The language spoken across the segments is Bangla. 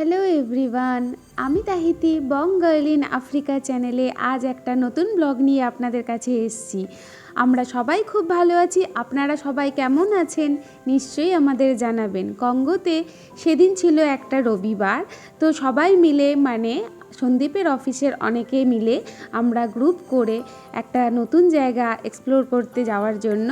হ্যালো এভরিওয়ান, আমি Tahiti Bong girl in Africa চ্যানেলে আজ একটা নতুন ব্লগ নিয়ে আপনাদের কাছে এসছি। আমরা সবাই খুব ভালো আছি, আপনারা সবাই কেমন আছেন নিশ্চয়ই আমাদের জানাবেন। কঙ্গোতে সেদিন ছিল একটা রবিবার, তো সবাই মিলে মানে সন্দীপের অফিসের অনেকে মিলে আমরা গ্রুপ করে একটা নতুন জায়গা এক্সপ্লোর করতে যাওয়ার জন্য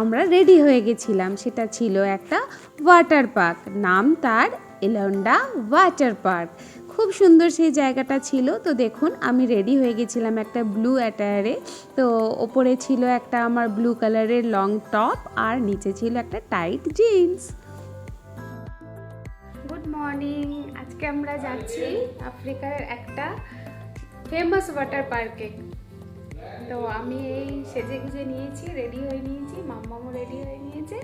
আমরা রেডি হয়ে গেছিলাম। সেটা ছিল একটা ওয়াটার পার্ক নাম তার এলন্ডা ওয়াটার পার্ক। খুব সুন্দর সেই জায়গাটা ছিল। তো দেখুন আমি রেডি হয়ে গেছিলাম একটা ব্লু অ্যাটায়ারে তো ওপরে ছিল একটা আমার ব্লু কালারের লং টপ আর নিচে ছিল একটা টাইট জিন্স গুড মর্নিং আজকে আমরা যাচ্ছি আফ্রিকার একটা ফেমাস ওয়াটার পার্কে তো আমি এই সেজে গুজে নিয়েছি রেডি হয়ে নিয়েছি মাম্মামও রেডি হয়ে নিয়েছে।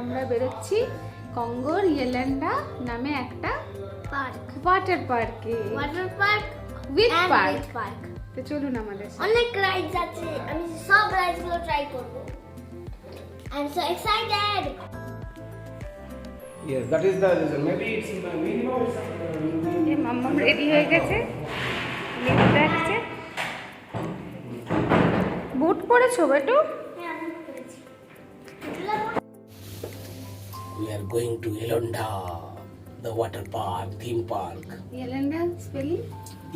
আমরা বেরোচ্ছি। কঙ্গোর ইয়েল্যান্ডা নামে একটা পার্ক। ওয়াটার পার্কে। Water park with park park তো চলুন আমাদের সাথে। অনেক রাইডস আছে আমি সব রাইডসগুলো ট্রাই করব। I am so excited Yes, that is the reason. Maybe it's minimum. এই মাম্মাম রেডি হয়ে গেছে। লিফট ডাকছে বুট পরেছো বেটু? We are going to Elonda, the water park, theme park. ইয়েল্যান্ডা spelling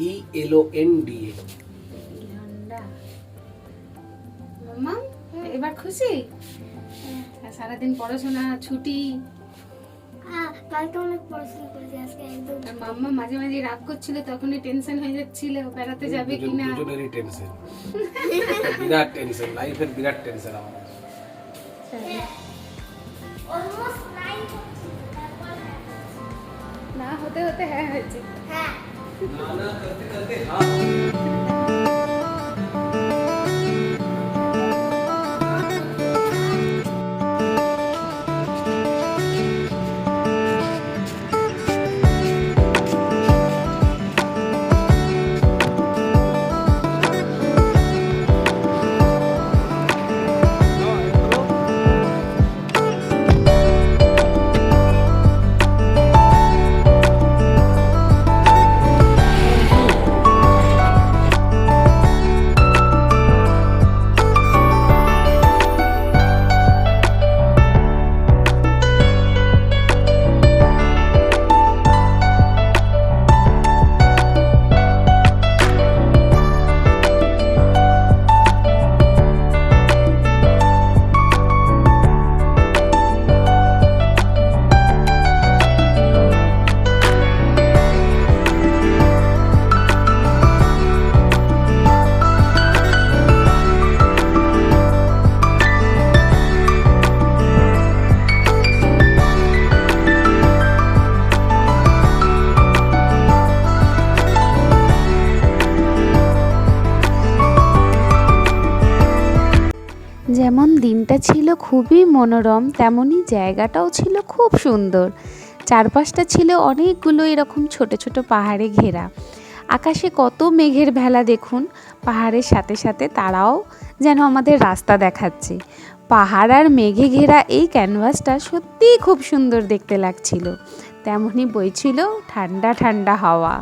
E L O N D A. মাম্মাম এবার খুশি সারাদিন পড়াশোনা ছুটি। হ্যাঁ কালকে অনেক পড়াশোনা করেছি আজকে একদম। মাম্মা মাঝে মাঝে রাগ করছিল তখনই টেনশন হয়ে যাচ্ছিল বেড়াতে যাবে কিনা। দুজনেরই টেনশন বিরাট টেনশন লাইফের বিরাট টেনশন আমাদের অলমোস্ট না হতে হতে হ্যাঁ হয়েছে। হ্যাঁ। যেমন ছিল খুবই মনোরম তেমনই জায়গাটাও ছিল খুব সুন্দর। চারপাশটা ছিল অনেকগুলো এরকম ছোট ছোট পাহাড়ে ঘেরা। আকাশে কত মেঘের ভেলা দেখুন, পাহাড়ের সাথে সাথে তারাও যেন আমাদের রাস্তা দেখাচ্ছে। পাহাড় আর মেঘে ঘেরা এই ক্যানভাসটা সত্যিই খুব সুন্দর দেখতে লাগছিল। তেমনই বইছিল ঠান্ডা ঠান্ডা হাওয়া।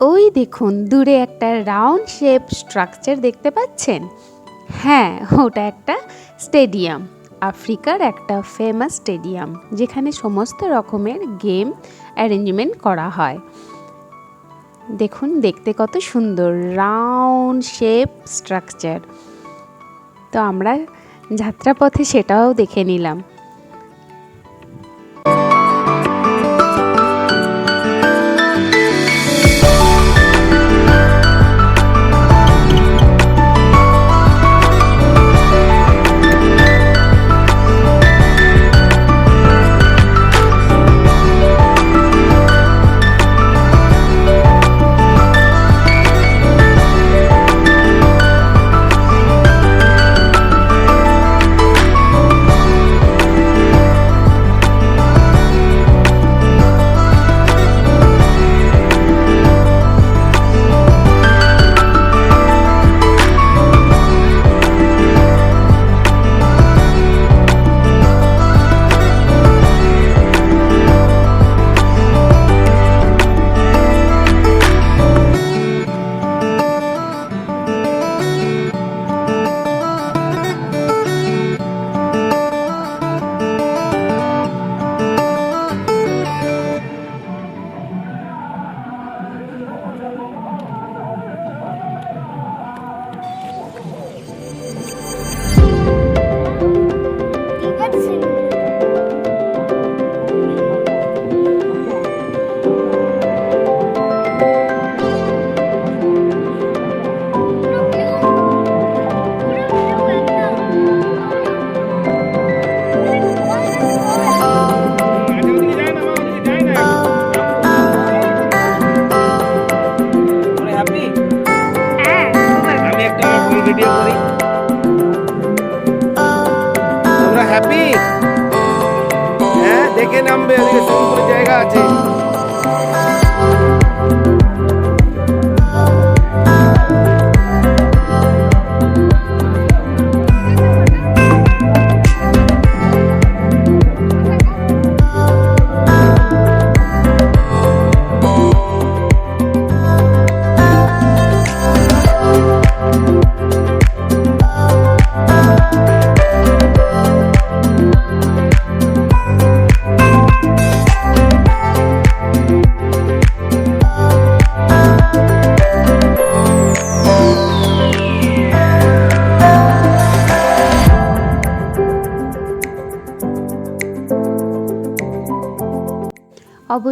ওই দেখুন, দূরে একটা রাউন্ড শেপ স্ট্রাকচার দেখতে পাচ্ছেন? হ্যাঁ ওটা একটা স্টেডিয়াম, আফ্রিকার একটা ফেমাস স্টেডিয়াম, যেখানে সমস্ত রকমের গেম অ্যারেঞ্জমেন্ট করা হয়। দেখুন, দেখতে কত সুন্দর, রাউন্ড শেপ স্ট্রাকচার। তো আমরা যাত্রাপথে সেটাও দেখে নিলাম।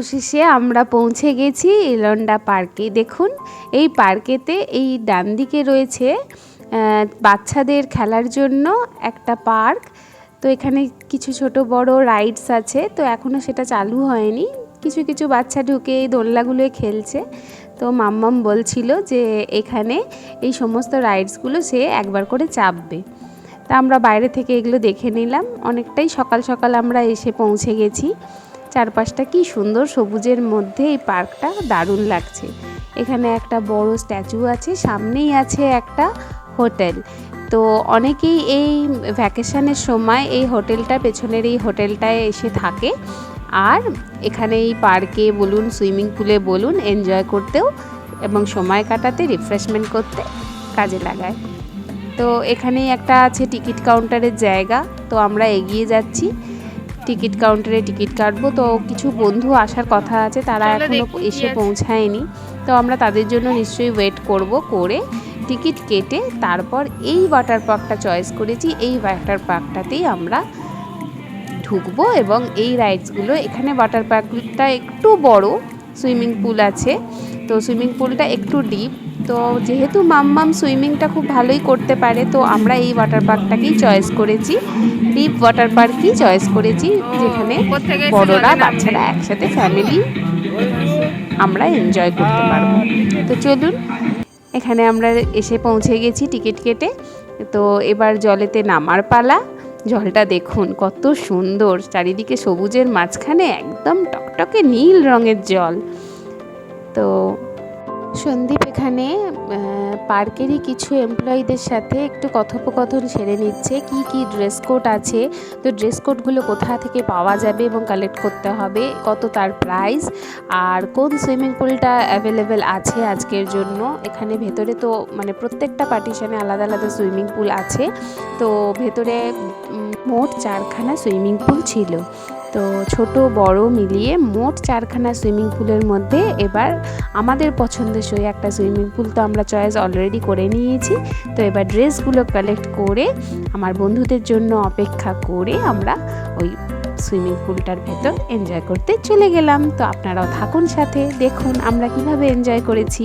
অবশেষে আমরা পৌঁছে গেছি এলন্ডা পার্কে। দেখুন, এই পার্কেতে এই ডান দিকে রয়েছে বাচ্চাদের খেলার জন্য একটা পার্ক। তো এখানে কিছু ছোট বড় রাইডস আছে, তো এখনও সেটা চালু হয়নি। কিছু কিছু বাচ্চা ঢুকে এই দোলনাগুলোয় খেলছে। তো মাম্মাম বলছিল যে এখানে এই সমস্ত রাইডসগুলো সে একবার করে চাপবে। তা আমরা বাইরে থেকে এগুলো দেখে নিলাম। অনেকটাই সকাল সকাল আমরা এসে পৌঁছে গেছি। চারপাশটা কি সুন্দর, সবুজের মধ্যে এই পার্কটা দারুণ লাগছে। এখানে একটা বড় স্ট্যাচু আছে, সামনেই আছে একটা হোটেল। তো অনেকেই এই ভ্যাকেশনের সময় এই হোটেলটা, পেছনের এই হোটেলটায় এসে থাকে। আর এখানে এই পার্কে বলুন, সুইমিং পুলে বলুন, এনজয় করতেও এবং সময় কাটাতে রিফ্রেশমেন্ট করতে কাজে লাগায়। তো এখানেই একটা আছে টিকিট কাউন্টারের জায়গা। তো আমরা এগিয়ে যাচ্ছি। টিকিট কাউন্টারে টিকিট কাটবো। তো কিছু বন্ধু আসার কথা আছে তারা এখনও এসে পৌঁছায়নি। তো আমরা তাদের জন্য নিশ্চয়ই ওয়েট করব করে টিকিট কেটে তারপর এই ওয়াটার পার্কটা চয়েস করেছি। এই ওয়াটার পার্কটাতেই আমরা ঢুকবো এবং এই রাইডসগুলো এখানে ওয়াটার পার্কটা একটু বড় সুইমিং পুল আছে। তো সুইমিং পুলটা একটু ডিপ তো যেহেতু মাম্মাম সুইমিংটা খুব ভালোই করতে পারে তো আমরা এই ওয়াটার পার্কটাকেই চয়েস করেছি। ডিপ ওয়াটার পার্কই চয়েস করেছি যেখানে বড়রা বাচ্চারা একসাথে ফ্যামিলি আমরা এনজয় করতে পারব। তো চলুন এখানে আমরা এসে পৌঁছে গেছি টিকিট কেটে। তো এবার জলেতে নামার পালা। জলটা দেখুন কত সুন্দর। চারিদিকে সবুজের মাঝখানে একদম টকটকে নীল রঙের জল। তো সন্দীপ এখানে পার্কেরই কিছু এমপ্লয়ীদের সাথে একটু কথোপকথন সেরে নিচ্ছে। কি কি ড্রেস কোড আছে? তো ড্রেস কোডগুলো কোথা থেকে পাওয়া যাবে এবং কালেক্ট করতে হবে? কত তার প্রাইস আর কোন সুইমিং পুলটা অ্যাভেলেবেল আছে আজকের জন্য? এখানে ভেতরে তো মানে প্রত্যেকটা পার্টিশানে আলাদা আলাদা সুইমিং পুল আছে। তো ভেতরে মোট চারখানা সুইমিং পুল ছিল। তো ছোট, বড় মিলিয়ে মোট চারখানা সুইমিং পুলের মধ্যে এবার আমাদের পছন্দসই একটা সুইমিং পুল তো আমরা চয়েস অলরেডি করে নিয়েছি। তো এবার ড্রেসগুলো কালেক্ট করে আমার বন্ধুদের জন্য অপেক্ষা করে আমরা ওই সুইমিং পুলটার ভেতর এনজয় করতে চলে গেলাম। তো আপনারাও থাকুন সাথে, দেখুন আমরা কীভাবে এনজয় করেছি।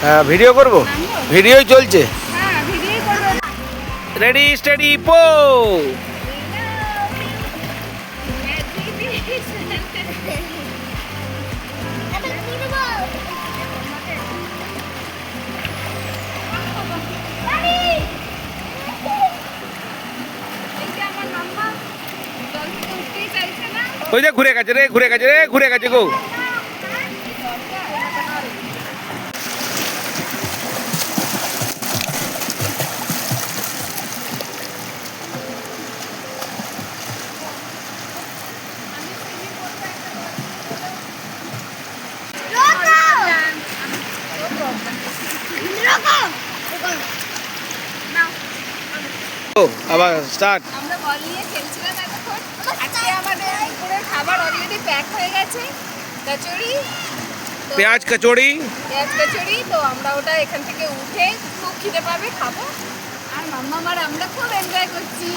আমাদের ভিডিও করব? ভিডিওই চলছে। হ্যাঁ রেডি স্টেডি পো ওই যে ঘুরে গেছে রে ঘুরে গেছে রে ঘুরে গেছে গো। আবার স্টার্ট আমরা বল নিয়ে খেলছিলাম এতক্ষণ। আজকে খাবার অলরেডি প্যাক হয়ে গেছে। কচুরি পেঁয়াজ কচুরি। পেঁয়াজ কচুরি তো আমরা ওটা এখান থেকে উঠে খুব খিদে পাবে খাব। আর মাম্মা আমার আমরা খুব এনজয় করছি।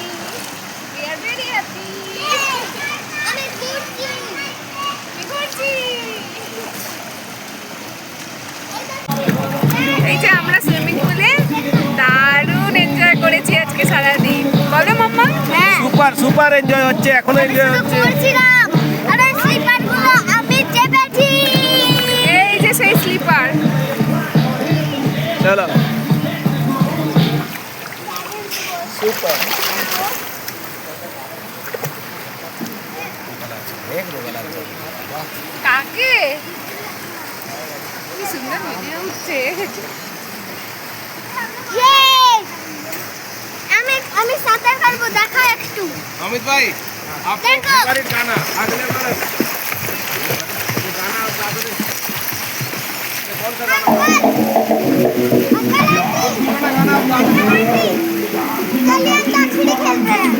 We are very happy. আমি ঘুরছি। কি এই যে আমরা সুইমিং পুলে দারুণ এনজয় করেছি আজকে সারাদিন। বলো মাম্মা। হ্যাঁ। সুপার সুপার এনজয় হচ্ছে এখনও এনজয় হচ্ছে। চেপেছি এই যে সেই স্লিপার চলো। সুপার। কাকে? কি সুন্দর ভিডিও উঠছে। আমি আমি সাঁতার কাটবো দেখা একটু। অমিত ভাই আপনার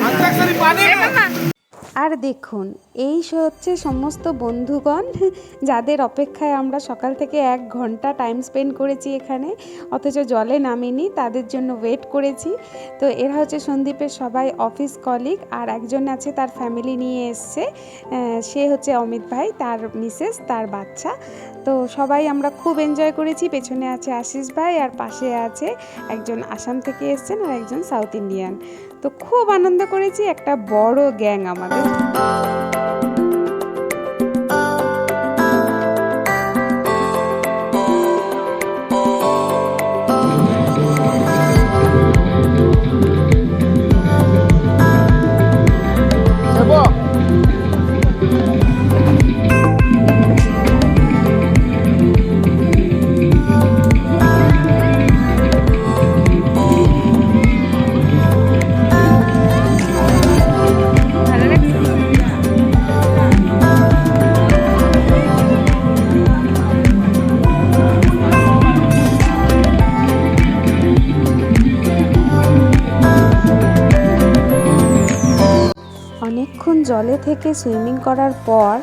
अंताक्षरी पानी আর দেখুন, এই হচ্ছে সমস্ত বন্ধুগণ যাদের অপেক্ষায় আমরা সকাল থেকে এক ঘণ্টা টাইম স্পেন্ড করেছি এখানে, অথচ জলে নামিনি, তাদের জন্য ওয়েট করেছি। তো এরা হচ্ছে সন্দীপের সবাই অফিস কলিগ আর একজন আছে তার ফ্যামিলি নিয়ে এসছে সে হচ্ছে অমিত ভাই, তার মিসেস তার বাচ্চা। তো সবাই আমরা খুব এনজয় করেছি, পেছনে আছে আশিস ভাই আর পাশে আছে একজন আসাম থেকে এসছেন আর একজন সাউথ ইন্ডিয়ান তো খুব আনন্দ করেছি একটা বড় গ্যাং আমাদের। সুইমিং করার পর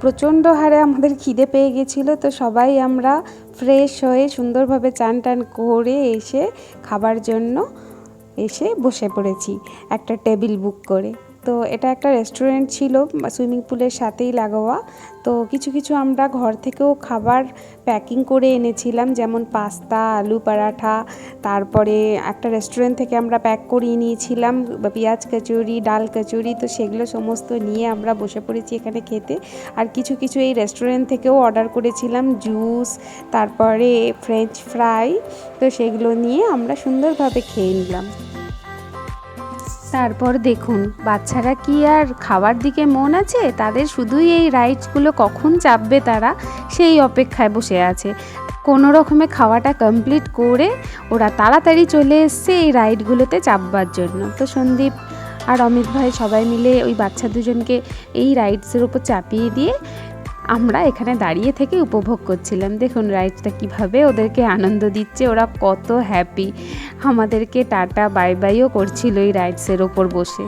প্রচণ্ড হারে আমাদের খিদে পেয়ে গেছিল, তো সবাই আমরা ফ্রেশ হয়ে সুন্দরভাবে চান টান করে এসে খাবার জন্য এসে বসে পড়েছি একটা টেবিল বুক করে। তো এটা একটা রেস্টুরেন্ট ছিল সুইমিং পুলের সাথেই লাগোয়া তো কিছু কিছু আমরা ঘর থেকেও খাবার প্যাকিং করে এনেছিলাম, যেমন পাস্তা আলু পরাঠা, তারপরে একটা রেস্টুরেন্ট থেকে আমরা প্যাক করিয়ে নিয়েছিলাম পেঁয়াজ কচুরি, ডাল কচুরি, তো সেগুলো সমস্ত নিয়ে আমরা বসে পড়েছি এখানে খেতে। আর কিছু কিছু এই রেস্টুরেন্ট থেকেও অর্ডার করেছিলাম জুস তারপরে ফ্রেঞ্চ ফ্রাই তো সেগুলো নিয়ে আমরা সুন্দরভাবে খেয়ে নিলাম। তারপর দেখুন, বাচ্চারা কি আর খাওয়ার দিকে মন আছে? তাদের শুধুই এই রাইডসগুলো কখন চাপবে তারা? সেই অপেক্ষায় বসে আছে। কোনো রকমে খাওয়াটা কমপ্লিট করে ওরা তাড়াতাড়ি চলে এসছে এই রাইডগুলোতে চাপবার জন্য। তো সন্দীপ আর অমিত ভাই সবাই মিলে ওই বাচ্চা দুজনকে এই রাইডসের উপর চাপিয়ে দিয়ে আমরা এখানে দাঁড়িয়ে থেকে উপভোগ করছিলাম। দেখুন, রাইডটা কীভাবে ওদেরকে আনন্দ দিচ্ছে, ওরা কত হ্যাপি আমাদেরকে টাটা বাই বাইও করছিল এই রাইডসের ওপর বসে।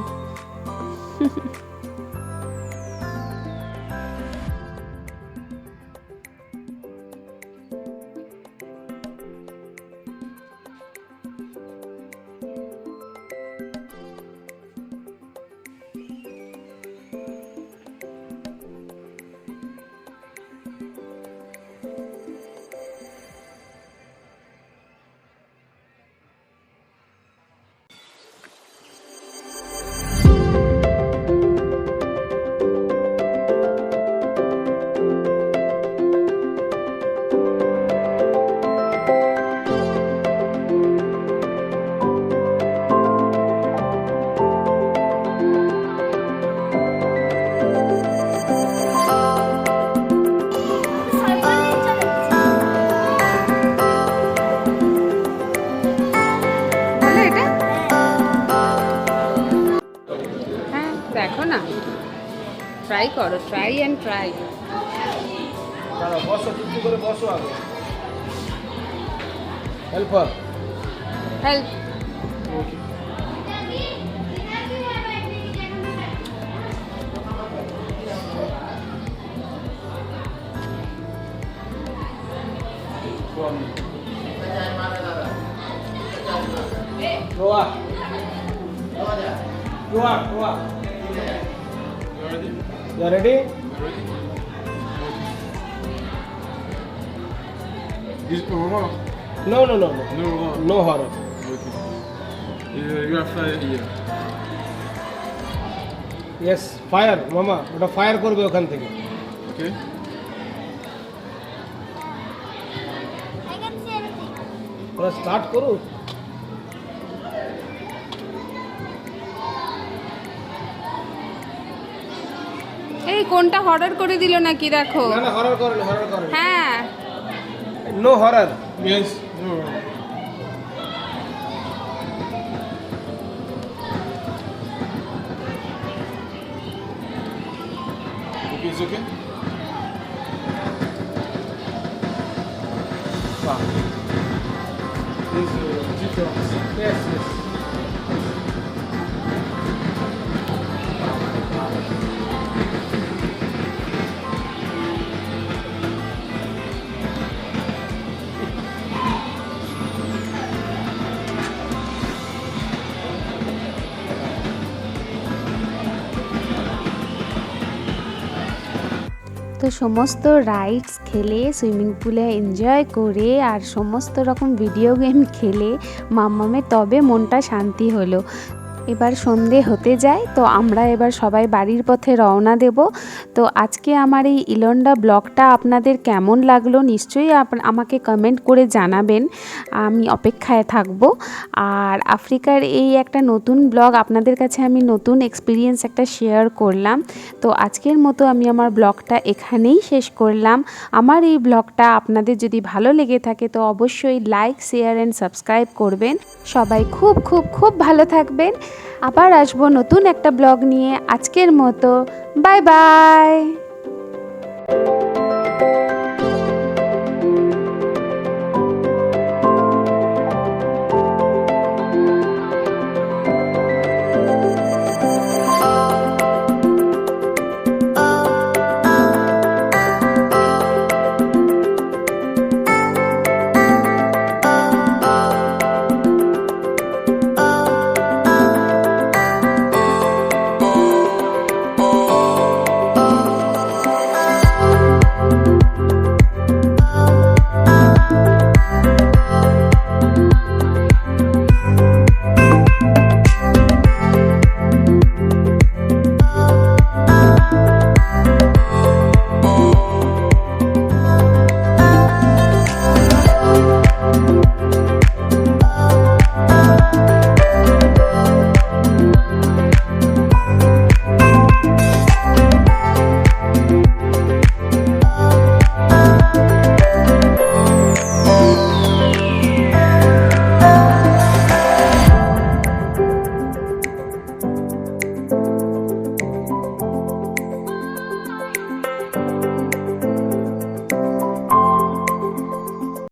করো ট্রাই try. Help her. বসো Fire, মামা ওটা ফায়ার করবে ওখান থেকে. ওরা স্টার্ট করুক। এই কোনটা অর্ডার করে দিল নাকি দেখো? না না হরার করেন হরার করেন হ্যাঁ। No horror Yes. No Okay, তো সমস্ত রাইডস খেলে সুইমিং পুলে এনজয় করে আর সমস্ত রকম ভিডিও গেম খেলে মামামের তবে মনটা শান্তি হলো। এবার সন্ধে হতে যায়, তো আমরা এবার সবাই বাড়ির পথে রওনা দেব। তো আজকে আমার এই ইলন্ডা ব্লগটা আপনাদের কেমন লাগল নিশ্চয়ই আমাকে কমেন্ট করে জানাবেন। আমি অপেক্ষায় থাকব। আর আফ্রিকার এই একটা নতুন ব্লগ আপনাদের কাছে আমি নতুন এক্সপিরিয়েন্স একটা শেয়ার করলাম। তো আজকের মতো আমি আমার ব্লগটা এখানেই শেষ করলাম। আমার এই ব্লগটা আপনাদের যদি ভালো লেগে থাকে, তো অবশ্যই লাইক শেয়ার অ্যান্ড সাবস্ক্রাইব করবেন। সবাই খুব খুব খুব ভালো থাকবেন। আবার আসব নতুন একটা ব্লগ নিয়ে আজকের মতো। Bye bye.